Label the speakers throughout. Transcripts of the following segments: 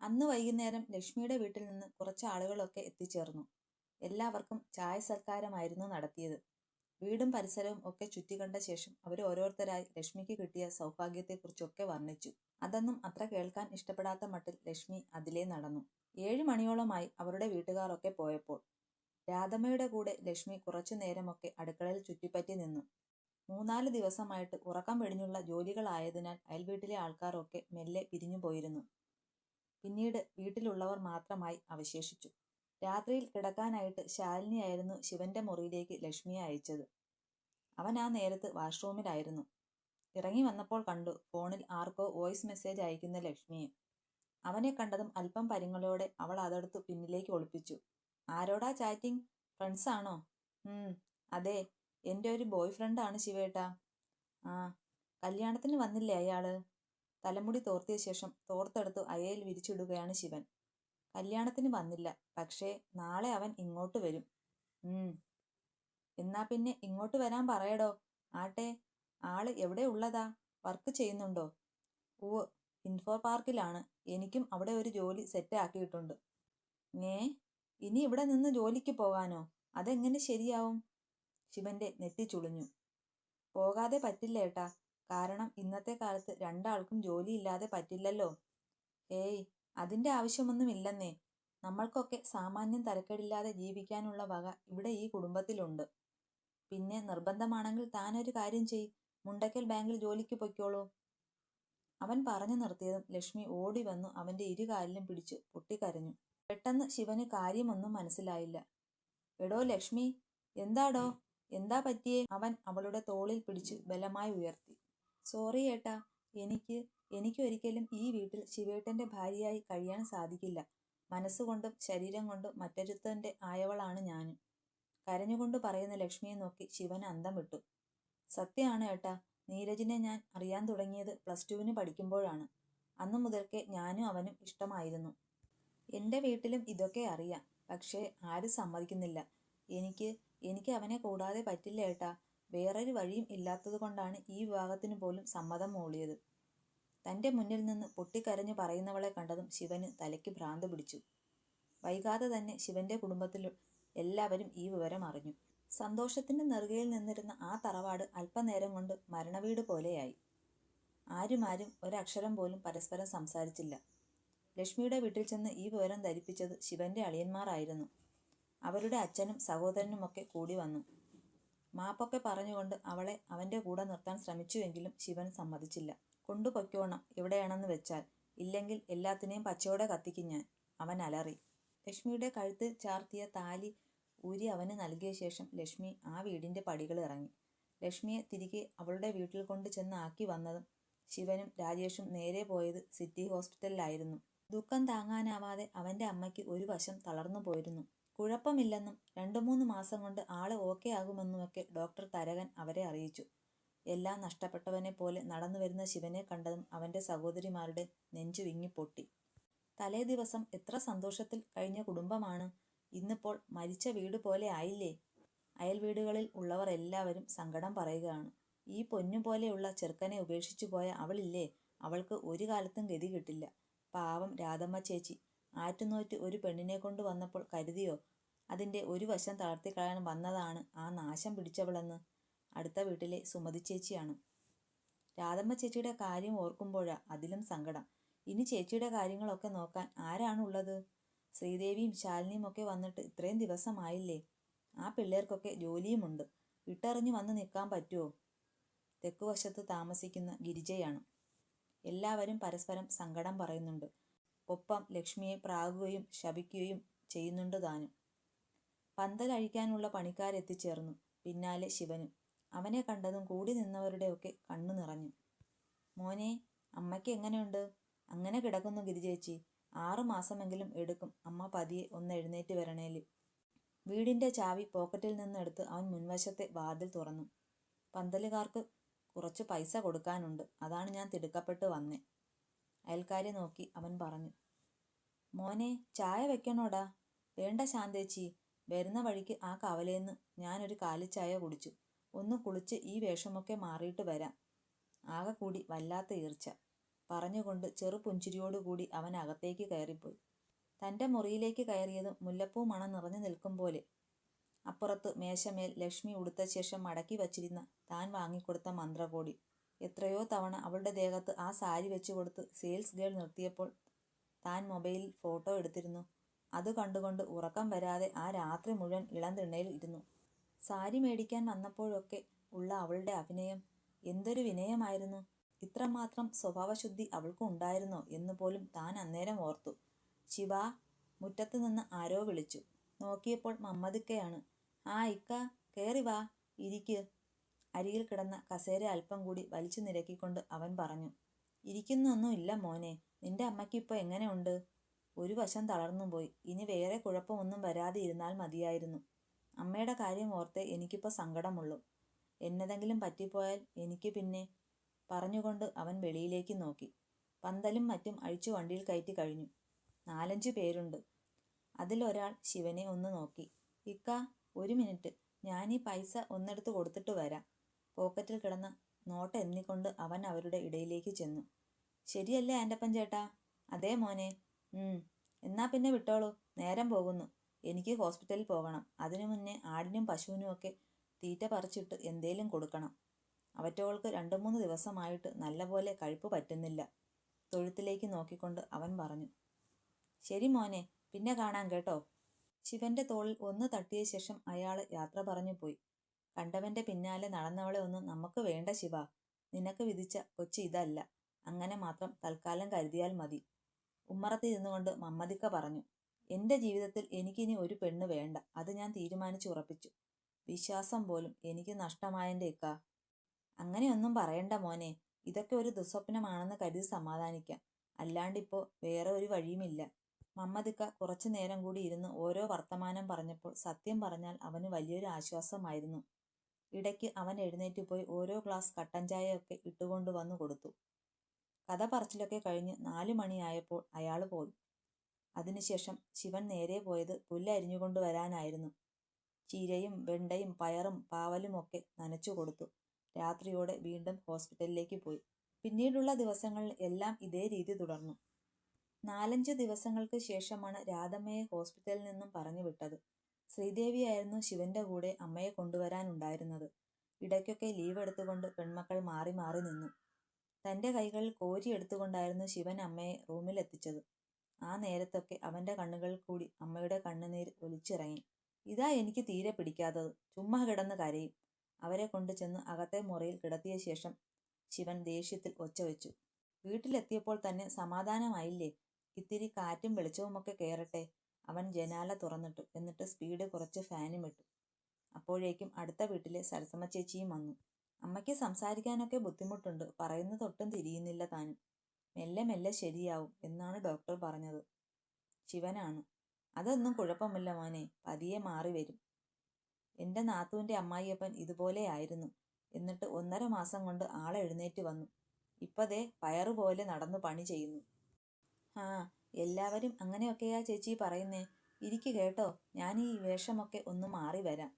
Speaker 1: അന്ന് വൈകുന്നേരം ലക്ഷ്മിയുടെ വീട്ടിൽ നിന്ന് കുറച്ച് ആളുകളൊക്കെ എത്തിച്ചേർന്നു. എല്ലാവർക്കും ചായ സൽക്കാരമായിരുന്നു നടത്തിയത്. വീടും പരിസരവും ഒക്കെ ചുറ്റിക്കണ്ട ശേഷം അവർ ഓരോരുത്തരായി ലക്ഷ്മിക്ക് കിട്ടിയ സൗഭാഗ്യത്തെക്കുറിച്ചൊക്കെ വർണിച്ചു. അതൊന്നും അത്ര കേൾക്കാൻ ഇഷ്ടപ്പെടാത്ത മട്ടിൽ ലക്ഷ്മി അതിലേ നടന്നു. ഏഴു മണിയോളമായി അവരുടെ വീട്ടുകാരൊക്കെ പോയപ്പോൾ രാധമ്മയുടെ കൂടെ ലക്ഷ്മി കുറച്ചു നേരമൊക്കെ അടുക്കളയിൽ ചുറ്റിപ്പറ്റി നിന്നു. മൂന്നാൽ ദിവസമായിട്ട് ഉറക്കം വെടിഞ്ഞുള്ള ജോലികളായതിനാൽ അയൽവീട്ടിലെ ആൾക്കാരൊക്കെ മെല്ലെ പിരിഞ്ഞു പോയിരുന്നു പിന്നീട് വീട്ടിലുള്ളവർ മാത്രമായി അവശേഷിച്ചു. രാത്രിയിൽ കിടക്കാനായിട്ട് ശാലിനിയായിരുന്നു ശിവന്റെ മുറിയിലേക്ക് ലക്ഷ്മിയെ അയച്ചത്. അവൻ ആ നേരത്ത് വാഷ്റൂമിലായിരുന്നു. ഇറങ്ങി വന്നപ്പോൾ കണ്ടു ഫോണിൽ ആർക്കോ വോയിസ് മെസ്സേജ് അയക്കുന്ന ലക്ഷ്മിയെ. അവനെ കണ്ടതും അല്പം പരിങ്ങളോടെ അവൾ അതെടുത്ത് പിന്നിലേക്ക് ഒളിപ്പിച്ചു. ആരോടാ ചാറ്റിംഗ് ഫ്രണ്ട്സ് ആണോ? അതെ എന്റെ ഒരു ബോയ് ഫ്രണ്ടാണ് ശിവേട്ടാ. ആ കല്യാണത്തിന് വന്നില്ലേ അയാൾ? തലമുടി തോർത്തിയ ശേഷം തോർത്തെടുത്തു അയയിൽ വിരിച്ചിടുകയാണ് ശിവൻ. കല്യാണത്തിന് വന്നില്ല പക്ഷേ നാളെ അവൻ ഇങ്ങോട്ട് വരും. ഉം. എന്നാ പിന്നെ ഇങ്ങോട്ട് വരാൻ പറയടോ. ആട്ടെ ആൾ എവിടെ ഉള്ളതാ? വർക്ക് ചെയ്യുന്നുണ്ടോ? ഓ ഇൻഫോ പാർക്കിലാണ്. എനിക്കും അവിടെ ഒരു ജോലി സെറ്റ് ആക്കിയിട്ടുണ്ട്. ഏ? ഇനി ഇവിടെ നിന്ന് ജോലിക്ക് പോകാനോ? അതെങ്ങനെ ശരിയാവും? ശിവന്റെ നെറ്റി ചുളിഞ്ഞു. പോകാതെ പറ്റില്ല ഏട്ടാ. കാരണം ഇന്നത്തെ കാലത്ത് രണ്ടാൾക്കും ജോലിയില്ലാതെ പറ്റില്ലല്ലോ. ഏയ് അതിന്റെ ആവശ്യമൊന്നുമില്ലെന്നേ. നമ്മൾക്കൊക്കെ സാമാന്യം തരക്കേടില്ലാതെ ജീവിക്കാനുള്ള വക ഇവിടെ ഈ കുടുംബത്തിലുണ്ട്. പിന്നെ നിർബന്ധമാണെങ്കിൽ താനൊരു കാര്യം ചെയ്. മുണ്ടക്കൽ ബാങ്കിൽ ജോലിക്ക് പൊയ്ക്കോളൂ. അവൻ പറഞ്ഞു നിർത്തിയതും ലക്ഷ്മി ഓടി വന്നു അവന്റെ ഇരുകാലിലും പിടിച്ച് പൊട്ടിക്കരഞ്ഞു. പെട്ടെന്ന് ശിവന് കാര്യമൊന്നും മനസ്സിലായില്ല. എടോ ലക്ഷ്മി എന്താടോ? എന്താ പറ്റിയേ? അവൻ അവളുടെ തോളിൽ പിടിച്ച് ബലമായി ഉയർത്തി. സോറി ഏട്ടാ. എനിക്ക് എനിക്കൊരിക്കലും ഈ വീട്ടിൽ ശിവേട്ടന്റെ ഭാര്യയായി കഴിയാൻ സാധിക്കില്ല. മനസ്സുകൊണ്ടും ശരീരം കൊണ്ടും മറ്റൊരുത്തന്റെ ആയവളാണ് ഞാനും. കരഞ്ഞുകൊണ്ട് പറയുന്ന ലക്ഷ്മിയെ നോക്കി ശിവൻ അന്തം വിട്ടു. സത്യമാണ് ഏട്ടാ. നീരജിനെ ഞാൻ അറിയാൻ തുടങ്ങിയത് പ്ലസ് ടുവിന് പഠിക്കുമ്പോഴാണ്. അന്നു മുതൽക്കേ ഞാനും അവനും ഇഷ്ടമായിരുന്നു. എന്റെ വീട്ടിലും ഇതൊക്കെ അറിയാം. പക്ഷേ ആരും സമ്മതിക്കുന്നില്ല. എനിക്ക് എനിക്ക് അവനെ കൂടാതെ പറ്റില്ല ഏട്ടാ. വേറൊരു വഴിയും ഇല്ലാത്തതുകൊണ്ടാണ് ഈ വിവാഹത്തിന് പോലും സമ്മതം മൂളിയത്. തന്റെ മുന്നിൽ നിന്ന് പൊട്ടിക്കരഞ്ഞു പറയുന്നവളെ കണ്ടതും ശിവന് തലയ്ക്ക് ഭ്രാന്ത് പിടിച്ചു. വൈകാതെ തന്നെ ശിവന്റെ കുടുംബത്തിൽ എല്ലാവരും ഈ വിവരം അറിഞ്ഞു. സന്തോഷത്തിന്റെ നെറുകയിൽ നിന്നിരുന്ന ആ തറവാട് അല്പനേരം കൊണ്ട് മരണവീട് പോലെയായി. ആരുമാരും ഒരക്ഷരം പോലും പരസ്പരം സംസാരിച്ചില്ല. ലക്ഷ്മിയുടെ വീട്ടിൽ ചെന്ന് ഈ വിവരം ധരിപ്പിച്ചത് ശിവന്റെ അളിയന്മാരായിരുന്നു. അവരുടെ അച്ഛനും സഹോദരനുമൊക്കെ കൂടി വന്നു. മാപ്പൊക്കെ പറഞ്ഞുകൊണ്ട് അവളെ അവന്റെ കൂടെ നിർത്താൻ ശ്രമിച്ചുവെങ്കിലും ശിവൻ സമ്മതിച്ചില്ല. കൊണ്ടുപൊയ്ക്കോണം എവിടെയാണെന്ന് വെച്ചാൽ. ഇല്ലെങ്കിൽ എല്ലാത്തിനെയും പച്ചയോടെ കത്തിക്കും ഞാൻ. അവൻ അലറി. ലക്ഷ്മിയുടെ കഴുത്തിൽ ചാർത്തിയ താലി ഊരി അവന് നൽകിയ ശേഷം ലക്ഷ്മി ആ വീടിന്റെ പടികൾ ഇറങ്ങി. ലക്ഷ്മിയെ തിരികെ അവളുടെ വീട്ടിൽ കൊണ്ട് ചെന്ന് ആക്കി വന്നതും ശിവനും രാജേഷും നേരെ പോയത് സിറ്റി ഹോസ്പിറ്റലിലായിരുന്നു. ദുഃഖം താങ്ങാനാവാതെ അവന്റെ അമ്മയ്ക്ക് ഒരു വശം തളർന്നു പോയിരുന്നു. കുഴപ്പമില്ലെന്നും രണ്ടു മൂന്ന് മാസം കൊണ്ട് ആൾ ഓക്കെ ആകുമെന്നുമൊക്കെ ഡോക്ടർ തരകൻ അവരെ അറിയിച്ചു. എല്ലാം നഷ്ടപ്പെട്ടവനെ പോലെ നടന്നു വരുന്ന ശിവനെ കണ്ടതും അവന്റെ സഹോദരിമാരുടെ നെഞ്ചു വിങ്ങി പൊട്ടി. തലേ ദിവസം എത്ര സന്തോഷത്തിൽ കഴിഞ്ഞ കുടുംബമാണ്. ഇന്നിപ്പോൾ മരിച്ച വീട് പോലെ ആയില്ലേ? അയൽ വീടുകളിൽ ഉള്ളവർ എല്ലാവരും സങ്കടം പറയുകയാണ്. ഈ പൊന്നു പോലെയുള്ള ചെറുക്കനെ ഉപേക്ഷിച്ചു പോയ അവളില്ലേ? അവൾക്ക് ഒരു കാലത്തും ഗതി കിട്ടില്ല. പാവം രാധമ്മ ചേച്ചി ആറ്റുനോറ്റ് ഒരു പെണ്ണിനെ കൊണ്ട് വന്നപ്പോൾ കരുതിയോ? അതിന്റെ ഒരു വശം തളർത്തിക്കളയാൻ വന്നതാണ്. ആ നാശം പിടിച്ചവളെന്ന്. അടുത്ത വീട്ടിലെ സുമതി ചേച്ചിയാണ്. രാധമ്മ ചേച്ചിയുടെ കാര്യം ഓർക്കുമ്പോഴാ അതിലും സങ്കടം. ഇനി ചേച്ചിയുടെ കാര്യങ്ങളൊക്കെ നോക്കാൻ ആരാണുള്ളത്? ശ്രീദേവിയും ശാലിനിയും ഒക്കെ വന്നിട്ട് ഇത്രയും ദിവസമായില്ലേ? ആ പിള്ളേർക്കൊക്കെ ജോലിയുമുണ്ട്. വിട്ടെറിഞ്ഞു വന്ന് നിൽക്കാൻ പറ്റുമോ തെക്കുവശത്ത് താമസിക്കുന്ന ഗിരിജയാണ്. എല്ലാവരും പരസ്പരം സങ്കടം പറയുന്നുണ്ട്. ഒപ്പം ലക്ഷ്മിയെ പ്രാകുകയും ശപിക്കുകയും ചെയ്യുന്നുണ്ട് താനും. പന്തൽ അഴിക്കാനുള്ള പണിക്കാരെത്തിച്ചേർന്നു. പിന്നാലെ ശിവനും. അവനെ കണ്ടതും കൂടി നിന്നവരുടെയൊക്കെ കണ്ണു നിറഞ്ഞു. മോനെ അമ്മയ്ക്ക് എങ്ങനെയുണ്ട്? അങ്ങനെ കിടക്കുന്നു ഗിരിചേച്ചി ആറു മാസമെങ്കിലും എടുക്കും. അമ്മ പതിയെ ഒന്ന് എഴുന്നേറ്റ് വരണേൽ വീടിന്റെ ചാവി പോക്കറ്റിൽ നിന്നെടുത്ത് അവൻ മുൻവശത്തെ വാതിൽ തുറന്നു. പന്തലുകാർക്ക് കുറച്ച് പൈസ കൊടുക്കാനുണ്ട്. അതാണ് ഞാൻ തിടുക്കപ്പെട്ട് വന്നേ. അയൽക്കാരെ നോക്കി അവൻ പറഞ്ഞു മോനെ ചായ വെക്കണോടാ? വേണ്ട ശാന്തേച്ചി വരുന്ന വഴിക്ക് ആ കവലേന്ന് ഞാനൊരു കാലിച്ചായ കുടിച്ചു. ഒന്ന് കുളിച്ച് ഈ വേഷമൊക്കെ മാറിയിട്ട് വരാം. ആകെ കൂടി വല്ലാത്ത ഈർച്ച. പറഞ്ഞുകൊണ്ട് ചെറുപുഞ്ചിരിയോടുകൂടി അവൻ അകത്തേക്ക് കയറിപ്പോയി. തന്റെ മുറിയിലേക്ക് കയറിയതും മുല്ലപ്പൂ മണം നിറഞ്ഞു നിൽക്കും പോലെ. അപ്പുറത്ത് മേശമേൽ ലക്ഷ്മി ഉടുത്ത ശേഷം മടക്കി വച്ചിരുന്ന താൻ വാങ്ങിക്കൊടുത്ത മന്ത്രകോടി. എത്രയോ തവണ അവളുടെ ദേഹത്ത് ആ സാരി വെച്ചു കൊടുത്ത് സെയിൽസ് ഗേൾ നിർത്തിയപ്പോൾ താൻ മൊബൈലിൽ ഫോട്ടോ എടുത്തിരുന്നു. അത് കണ്ടുകൊണ്ട് ഉറക്കം വരാതെ ആ രാത്രി മുഴുവൻ ഇളം തിണ്ണയിൽ ഇരുന്നു. സാരി മേടിക്കാൻ വന്നപ്പോഴൊക്കെ ഉള്ള അവളുടെ അഭിനയം എന്തൊരു വിനയമായിരുന്നു. ഇത്രമാത്രം സ്വഭാവശുദ്ധി അവൾക്ക് ഉണ്ടായിരുന്നോ എന്ന് പോലും താൻ അന്നേരം ഓർത്തു. ശിവ മുറ്റത്ത് നിന്ന് ആരോ വിളിച്ചു. നോക്കിയപ്പോൾ മമ്മദിക്കയാണ് ആ ഇക്ക കയറി വാ ഇരിക്ക്. അരികിൽ കിടന്ന കസേര അല്പം കൂടി വലിച്ചു നിരക്കിക്കൊണ്ട് അവൻ പറഞ്ഞു ഇരിക്കുന്നൊന്നും ഇല്ല മോനെ നിന്റെ അമ്മയ്ക്കിപ്പോൾ എങ്ങനെയുണ്ട് ഒരു വശം തളർന്നു പോയി. ഇനി വേറെ കുഴപ്പമൊന്നും വരാതെ ഇരുന്നാൽ മതിയായിരുന്നു. അമ്മയുടെ കാര്യം ഓർത്തേ എനിക്കിപ്പോൾ സങ്കടമുള്ളൂ. എന്നതെങ്കിലും പറ്റിപ്പോയാൽ എനിക്ക് പിന്നെ പറഞ്ഞുകൊണ്ട് അവൻ വെളിയിലേക്ക് നോക്കി. പന്തലും മറ്റും അഴിച്ചു വണ്ടിയിൽ കയറ്റി കഴിഞ്ഞു. നാലഞ്ച് പേരുണ്ട്. അതിലൊരാൾ ശിവനെ ഒന്ന് നോക്കി. ഇക്ക ഒരു മിനിറ്റ്. ഞാൻ ഈ പൈസ ഒന്നെടുത്ത് കൊടുത്തിട്ട് വരാം. പോക്കറ്റിൽ കിടന്ന നോട്ട് എന്നിക്കൊണ്ട് അവൻ അവരുടെ ഇടയിലേക്ക് ചെന്നു. ശരിയല്ലേ ആന്റപ്പൻ ചേട്ടാ? അതേ മോനെ. എന്നാ പിന്നെ വിട്ടോളൂ. നേരം പോകുന്നു. എനിക്ക് ഹോസ്പിറ്റലിൽ പോകണം. അതിനു മുന്നേ ആടിനും പശുവിനും ഒക്കെ തീറ്റ പറിച്ചിട്ട് എന്തേലും കൊടുക്കണം. അവറ്റോൾക്ക് രണ്ടു മൂന്ന് ദിവസമായിട്ട് നല്ലപോലെ കഴിപ്പ് പറ്റുന്നില്ല. തൊഴുത്തിലേക്ക് നോക്കിക്കൊണ്ട് അവൻ പറഞ്ഞു. ശരി മോനെ. പിന്നെ കാണാം കേട്ടോ. ശിവന്റെ തോളിൽ ഒന്ന് തട്ടിയ ശേഷം അയാൾ യാത്ര പറഞ്ഞു പോയി. കണ്ടവന്റെ പിന്നാലെ നടന്നവളെ ഒന്നും നമുക്ക് വേണ്ട ശിവ. നിനക്ക് വിധിച്ച കൊച്ചി ഇതല്ല. അങ്ങനെ മാത്രം തൽക്കാലം കരുതിയാൽ മതി. ഉമ്മറത്ത് ഇരുന്നുകൊണ്ട് മമ്മദിക്ക പറഞ്ഞു എന്റെ ജീവിതത്തിൽ എനിക്കിനി ഒരു പെണ്ണ് വേണ്ട. അത് ഞാൻ തീരുമാനിച്ചു ഉറപ്പിച്ചു. വിശ്വാസം പോലും എനിക്ക് നഷ്ടമായന്റെ ഇക്ക. അങ്ങനെയൊന്നും പറയണ്ട മോനെ. ഇതൊക്കെ ഒരു ദുസ്വപ്നമാണെന്ന് കരുതി സമാധാനിക്കാം. അല്ലാണ്ടിപ്പോ വേറെ ഒരു വഴിയുമില്ല. മമ്മദിക്ക കുറച്ചു നേരം കൂടി ഇരുന്ന് ഓരോ വർത്തമാനം പറഞ്ഞപ്പോൾ സത്യം പറഞ്ഞാൽ അവന് വലിയൊരു ആശ്വാസമായിരുന്നു. ഇടയ്ക്ക് അവൻ എഴുന്നേറ്റ് പോയി ഓരോ ഗ്ലാസ് കട്ടൻ ചായയൊക്കെ ഇട്ടുകൊണ്ട് വന്നു കൊടുത്തു. കഥ പറച്ചിലൊക്കെ കഴിഞ്ഞ് നാലു മണിയായപ്പോൾ അയാൾ പോയി. അതിനുശേഷം ശിവൻ നേരെ പോയത് പുല്ലരിഞ്ഞുകൊണ്ട് വരാനായിരുന്നു. ചീരയും വെണ്ടയും പയറും പാവലും ഒക്കെ നനച്ചു കൊടുത്തു. രാത്രിയോടെ വീണ്ടും ഹോസ്പിറ്റലിലേക്ക് പോയി. പിന്നീടുള്ള ദിവസങ്ങളിൽ എല്ലാം ഇതേ രീതി തുടർന്നു. നാലഞ്ച് ദിവസങ്ങൾക്ക് ശേഷമാണ് രാധമ്മയെ ഹോസ്പിറ്റലിൽ നിന്നും പറഞ്ഞു വിട്ടത് ശ്രീദേവിയായിരുന്നു ശിവന്റെ കൂടെ അമ്മയെ കൊണ്ടുവരാനുണ്ടായിരുന്നത്. ഇടയ്ക്കൊക്കെ ലീവ് എടുത്തുകൊണ്ട് പെൺമക്കൾ മാറി മാറി നിന്നു. തന്റെ കൈകളിൽ കോരി എടുത്തുകൊണ്ടായിരുന്നു ശിവൻ അമ്മയെ റൂമിൽ റൂമിലെത്തിച്ചത് ആ നേരത്തൊക്കെ അവന്റെ കണ്ണുകൾ കൂടി അമ്മയുടെ കണ്ണുനീർ ഒലിച്ചിറങ്ങി. ഇതാ എനിക്ക് തീരെ പിടിക്കാത്തത്. ചുമ്മാ കിടന്ന് കരയും അവരെ കൊണ്ടു ചെന്ന് അകത്തെ മുറിയിൽ കിടത്തിയ ശേഷം ശിവൻ ദേഷ്യത്തിൽ ഒച്ച വെച്ചു വീട്ടിലെത്തിയപ്പോൾ തന്നെ സമാധാനമായില്ലേ? ഇത്തിരി കാറ്റും വെളിച്ചവുമൊക്കെ കയറട്ടെ അവൻ ജനാല തുറന്നിട്ടു. എന്നിട്ട് സ്പീഡ് കുറച്ച് ഫാനും ഇട്ടു. അപ്പോഴേക്കും അടുത്ത വീട്ടിലെ സരസമ്മ ചേച്ചിയും വന്നു. അമ്മയ്ക്ക് സംസാരിക്കാനൊക്കെ ബുദ്ധിമുട്ടുണ്ട്. പറയുന്നതൊട്ടും തിരിയുന്നില്ല താനും. മെല്ലെ മെല്ലെ ശരിയാവും എന്നാണ് ഡോക്ടർ പറഞ്ഞത്. ശിവനാണ്. അതൊന്നും കുഴപ്പമില്ല മോനെ. പതിയെ മാറി വരും. എന്റെ നാത്തുവിന്റെ അമ്മായിയപ്പൻ ഇതുപോലെയായിരുന്നു എന്നിട്ട് ഒന്നര മാസം കൊണ്ട് ആളെഴുന്നേറ്റ് വന്നു. ഇപ്പതേ പയറുപോലെ നടന്നു പണി ചെയ്യുന്നു. ആ എല്ലാവരും അങ്ങനെയൊക്കെയാ ചേച്ചി പറയുന്നേ. ഇരിക്കു കേട്ടോ. ഞാൻ ഈ വേഷമൊക്കെ ഒന്ന് മാറി വരാം.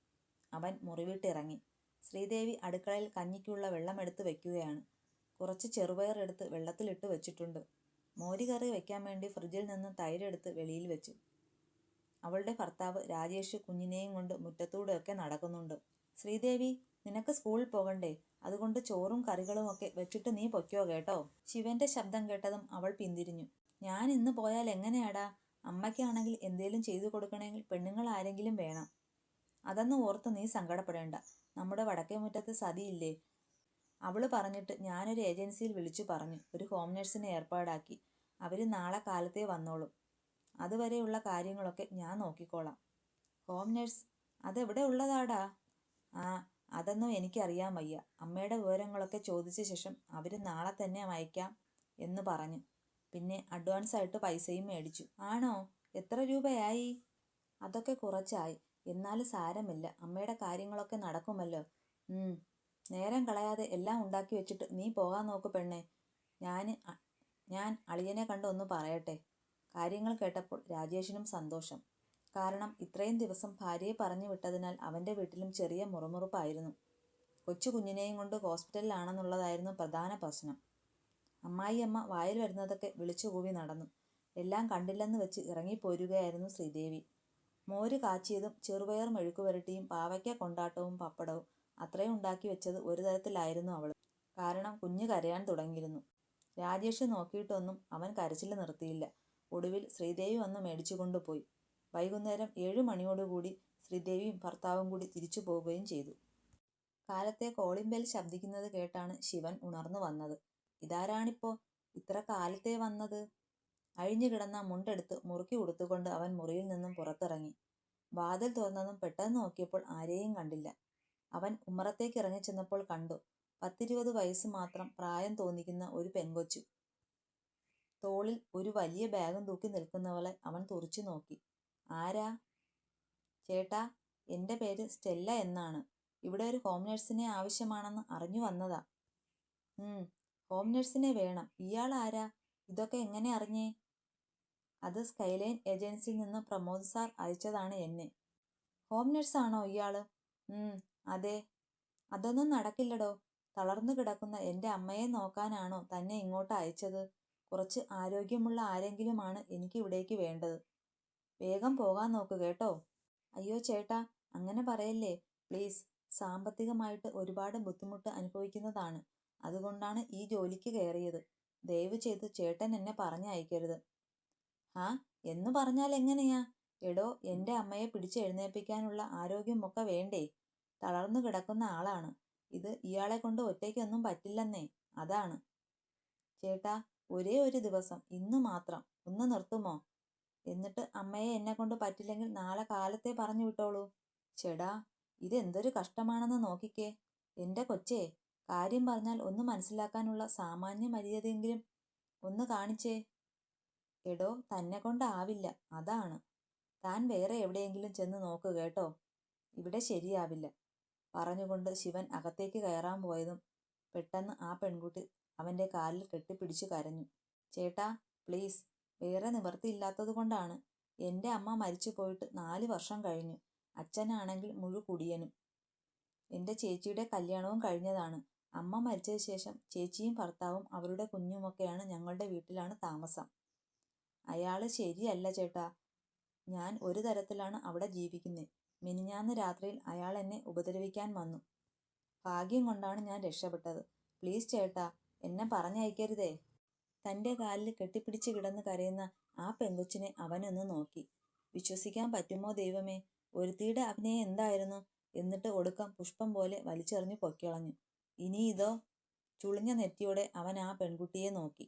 Speaker 1: അവൻ മുറിവിട്ടിറങ്ങി. ശ്രീദേവി അടുക്കളയിൽ കഞ്ഞിക്കുള്ള വെള്ളമെടുത്ത് വെക്കുകയാണ്. കുറച്ച് ചെറുപയർ എടുത്ത് വെള്ളത്തിലിട്ട് വെച്ചിട്ടുണ്ട്. മോരി കറി വെക്കാൻ വേണ്ടി ഫ്രിഡ്ജിൽ നിന്ന് തൈരെടുത്ത് വെളിയിൽ വെച്ചു. അവളുടെ ഭർത്താവ് രാജേഷ് കുഞ്ഞിനെയും കൊണ്ട് മുറ്റത്തൂടെയൊക്കെ നടക്കുന്നുണ്ട്. ശ്രീദേവി നിനക്ക് സ്കൂളിൽ പോകണ്ടേ? അതുകൊണ്ട് ചോറും കറികളും ഒക്കെ വെച്ചിട്ട് നീ പൊയ്ക്കോ കേട്ടോ. ശിവന്റെ ശബ്ദം കേട്ടതും അവൾ പിന്തിരിഞ്ഞു. ഞാൻ ഇന്ന് പോയാൽ എങ്ങനെയാടാ? അമ്മയ്ക്കാണെങ്കിൽ എന്തേലും ചെയ്തു കൊടുക്കണമെങ്കിൽ പെണ്ണുങ്ങൾ ആരെങ്കിലും വേണം. അതൊന്നും ഓർത്ത് നീ സങ്കടപ്പെടേണ്ട. നമ്മുടെ വടക്കേ മുറ്റത്ത് സതിയില്ലേ? അവൾ പറഞ്ഞിട്ട് ഞാനൊരു ഏജൻസിയിൽ വിളിച്ചു പറഞ്ഞു. ഒരു ഹോം നഴ്സിനെ ഏർപ്പാടാക്കി. അവർ നാളെ കാലത്തേ വന്നോളും. അതുവരെയുള്ള കാര്യങ്ങളൊക്കെ ഞാൻ നോക്കിക്കോളാം. ഹോം നഴ്സ് അതെവിടെ ഉള്ളതാടാ? ആ അതൊന്നും എനിക്കറിയാൻ വയ്യ. അമ്മയുടെ വിവരങ്ങളൊക്കെ ചോദിച്ച ശേഷം അവർ നാളെ തന്നെ അയക്കാം എന്ന് പറഞ്ഞു. പിന്നെ അഡ്വാൻസ് ആയിട്ട് പൈസയും മേടിച്ചു. ആണോ? എത്ര രൂപയായി? അതൊക്കെ കുറച്ചായി. എന്നാലും സാരമില്ല. അമ്മയുടെ കാര്യങ്ങളൊക്കെ നടക്കുമല്ലോ. നേരം കളയാതെ എല്ലാം ഉണ്ടാക്കി വെച്ചിട്ട് നീ പോകാൻ നോക്ക് പെണ്ണേ. ഞാൻ ഞാൻ അളിയനെ കണ്ട് ഒന്ന് പറയട്ടെ. കാര്യങ്ങൾ കേട്ടപ്പോൾ രാജേഷിനും സന്തോഷം. കാരണം ഇത്രയും ദിവസം ഭാര്യയെ പറഞ്ഞു വിട്ടതിനാൽ അവന്റെ വീട്ടിലും ചെറിയ മുറുമുറുപ്പായിരുന്നു. കൊച്ചു കുഞ്ഞിനെയും കൊണ്ട് ഹോസ്പിറ്റലിലാണെന്നുള്ളതായിരുന്നു പ്രധാന പ്രശ്നം. അമ്മായിയമ്മ വായിൽ വരുന്നതൊക്കെ വിളിച്ചു കൂവി നടന്നു. എല്ലാം കണ്ടില്ലെന്ന് വെച്ച് ഇറങ്ങിപ്പോരുകയായിരുന്നു ശ്രീദേവി. മോര് കാച്ചിയതും ചെറുപയർ മെഴുക്കുവരട്ടിയും പാവയ്ക്ക കൊണ്ടാട്ടവും പപ്പടവും അത്രയും ഉണ്ടാക്കി വെച്ചത് ഒരു തരത്തിലായിരുന്നു അവൾ. കാരണം കുഞ്ഞ് കരയാൻ തുടങ്ങിയിരുന്നു. രാജേഷ് നോക്കിയിട്ടൊന്നും അവൻ കരച്ചിൽ നിർത്തിയില്ല. ഒടുവിൽ ശ്രീദേവി വന്ന് മേടിച്ചു കൊണ്ടുപോയി വൈകുന്നേരം ഏഴു മണിയോടുകൂടി ശ്രീദേവിയും ഭർത്താവും കൂടി തിരിച്ചു പോവുകയും ചെയ്തു. കാലത്തെ കോളിംഗ് ബെൽ ശബ്ദിക്കുന്നത് കേട്ടാണ് ശിവൻ ഉണർന്നു വന്നത്. ഇതാരാണിപ്പോ? ഇത്ര കാലത്തെ വന്നത്? അഴിഞ്ഞു കിടന്ന മുണ്ടെടുത്ത് മുറുക്കി ഉടുത്തുകൊണ്ട് അവൻ മുറിയിൽ നിന്നും പുറത്തിറങ്ങി. വാതിൽ തുറന്നതും പെട്ടെന്ന് നോക്കിയപ്പോൾ ആരെയും കണ്ടില്ല. അവൻ ഉമ്മറത്തേക്ക് ഇറങ്ങിച്ചെന്നപ്പോൾ കണ്ടു. പത്തിരുപത് വയസ്സ് മാത്രം പ്രായം തോന്നിക്കുന്ന ഒരു പെങ്കൊച്ചു. തോളിൽ ഒരു വലിയ ബാഗും തൂക്കി നിൽക്കുന്നവളെ അവൻ തുറച്ചു നോക്കി. ആരാ? ചേട്ടാ എന്റെ പേര് സ്റ്റെല്ല എന്നാണ്. ഇവിടെ ഒരു ഹോം നഴ്സിനെ ആവശ്യമാണെന്ന് അറിഞ്ഞു വന്നതാ. ഹോം നഴ്സിനെ വേണം. ഇയാൾ ആരാ? ഇതൊക്കെ എങ്ങനെ അറിഞ്ഞേ? അത് സ്കൈലൈൻ ഏജൻസിയിൽ നിന്ന് പ്രമോദ് സാർ അയച്ചതാണ് എന്നെ. ഹോം നഴ്സാണോ ഇയാൾ? ഉം അതെ. അതൊന്നും നടക്കില്ലടോ. തളർന്നു കിടക്കുന്ന എന്റെ അമ്മയെ നോക്കാനാണോ തന്നെ ഇങ്ങോട്ട് അയച്ചത്? കുറച്ച് ആരോഗ്യമുള്ള ആരെങ്കിലുമാണ് എനിക്ക് ഇവിടേക്ക് വേണ്ടത്. വേഗം പോകാൻ നോക്ക് കേട്ടോ. അയ്യോ ചേട്ടാ അങ്ങനെ പറയല്ലേ? പ്ലീസ് സാമ്പത്തികമായിട്ട് ഒരുപാട് ബുദ്ധിമുട്ട് അനുഭവിക്കുന്നതാണ്. അതുകൊണ്ടാണ് ഈ ജോലിക്ക് കയറിയത് ദയവ് ചെയ്ത് ചേട്ടൻ എന്നെ പറഞ്ഞയക്കരുത്. ആ എന്ന് പറഞ്ഞാൽ എങ്ങനെയാ? എടോ എന്റെ അമ്മയെ പിടിച്ചെഴുന്നേൽപ്പിക്കാനുള്ള ആരോഗ്യമൊക്കെ വേണ്ടേ? തളർന്നു കിടക്കുന്ന ആളാണ്. ഇത് ഇയാളെ കൊണ്ട് ഒറ്റയ്ക്കൊന്നും പറ്റില്ലെന്നേ. അതാണ്. ചേട്ടാ ഒരേ ഒരു ദിവസം ഇന്ന് മാത്രം. ഒന്ന് നിർത്തുമോ? എന്നിട്ട് അമ്മയെ എന്നെ കൊണ്ട് പറ്റില്ലെങ്കിൽ നാളെ കാലത്തെ പറഞ്ഞു വിട്ടോളൂ. ചേടാ ഇതെന്തൊരു കഷ്ടമാണെന്ന് നോക്കിക്കേ. എന്റെ കൊച്ചേ കാര്യം പറഞ്ഞാൽ ഒന്ന് മനസ്സിലാക്കാനുള്ള സാമാന്യ മര്യാദയെങ്കിലും ഒന്ന് കാണിച്ചേ. എടോ തന്നെ കൊണ്ടാവില്ല. അതാണ്. താൻ വേറെ എവിടെയെങ്കിലും ചെന്ന് നോക്ക് കേട്ടോ. ഇവിടെ ശരിയാവില്ല. പറഞ്ഞുകൊണ്ട് ശിവൻ അകത്തേക്ക് കയറാൻ പോയതും പെട്ടെന്ന് ആ പെൺകുട്ടി അവന്റെ കാലിൽ കെട്ടിപ്പിടിച്ചു കരഞ്ഞു. ചേട്ടാ പ്ലീസ് വേറെ നിവൃത്തിയില്ലാത്തത് കൊണ്ടാണ്. എന്റെ അമ്മ മരിച്ചു പോയിട്ട് നാല് വർഷം കഴിഞ്ഞു. അച്ഛനാണെങ്കിൽ മുഴു കുടിയനും എന്റെ ചേച്ചിയുടെ കല്യാണവും കഴിഞ്ഞതാണ്. അമ്മ മരിച്ചതിന് ശേഷം ചേച്ചിയും ഭർത്താവും അവരുടെ കുഞ്ഞുമൊക്കെയാണ് ഞങ്ങളുടെ വീട്ടിലാണ് താമസം. അയാൾ ശരിയല്ല ചേട്ടാ. ഞാൻ ഒരു തരത്തിലാണ് അവിടെ ജീവിക്കുന്നത് മിനിഞ്ഞാന്ന് രാത്രിയിൽ അയാൾ എന്നെ ഉപദ്രവിക്കാൻ വന്നു. ഭാഗ്യം കൊണ്ടാണ് ഞാൻ രക്ഷപ്പെട്ടത്. പ്ലീസ് ചേട്ടാ എന്നെ പറഞ്ഞയക്കരുതേ. തന്റെ കാലിൽ കെട്ടിപ്പിടിച്ച് കിടന്ന് കരയുന്ന ആ പെങ്കൊച്ചിനെ അവനൊന്ന് നോക്കി. വിശ്വസിക്കാൻ പറ്റുമോ ദൈവമേ? ഒരുത്തിയുടെ അഭിനയം എന്തായിരുന്നു? എന്നിട്ട് ഒടുക്കം പുഷ്പം പോലെ വലിച്ചെറിഞ്ഞു പൊക്കിളഞ്ഞു ഇനി ഇതോ ചുളിഞ്ഞ നെറ്റിയോടെ അവൻ ആ പെൺകുട്ടിയെ നോക്കി.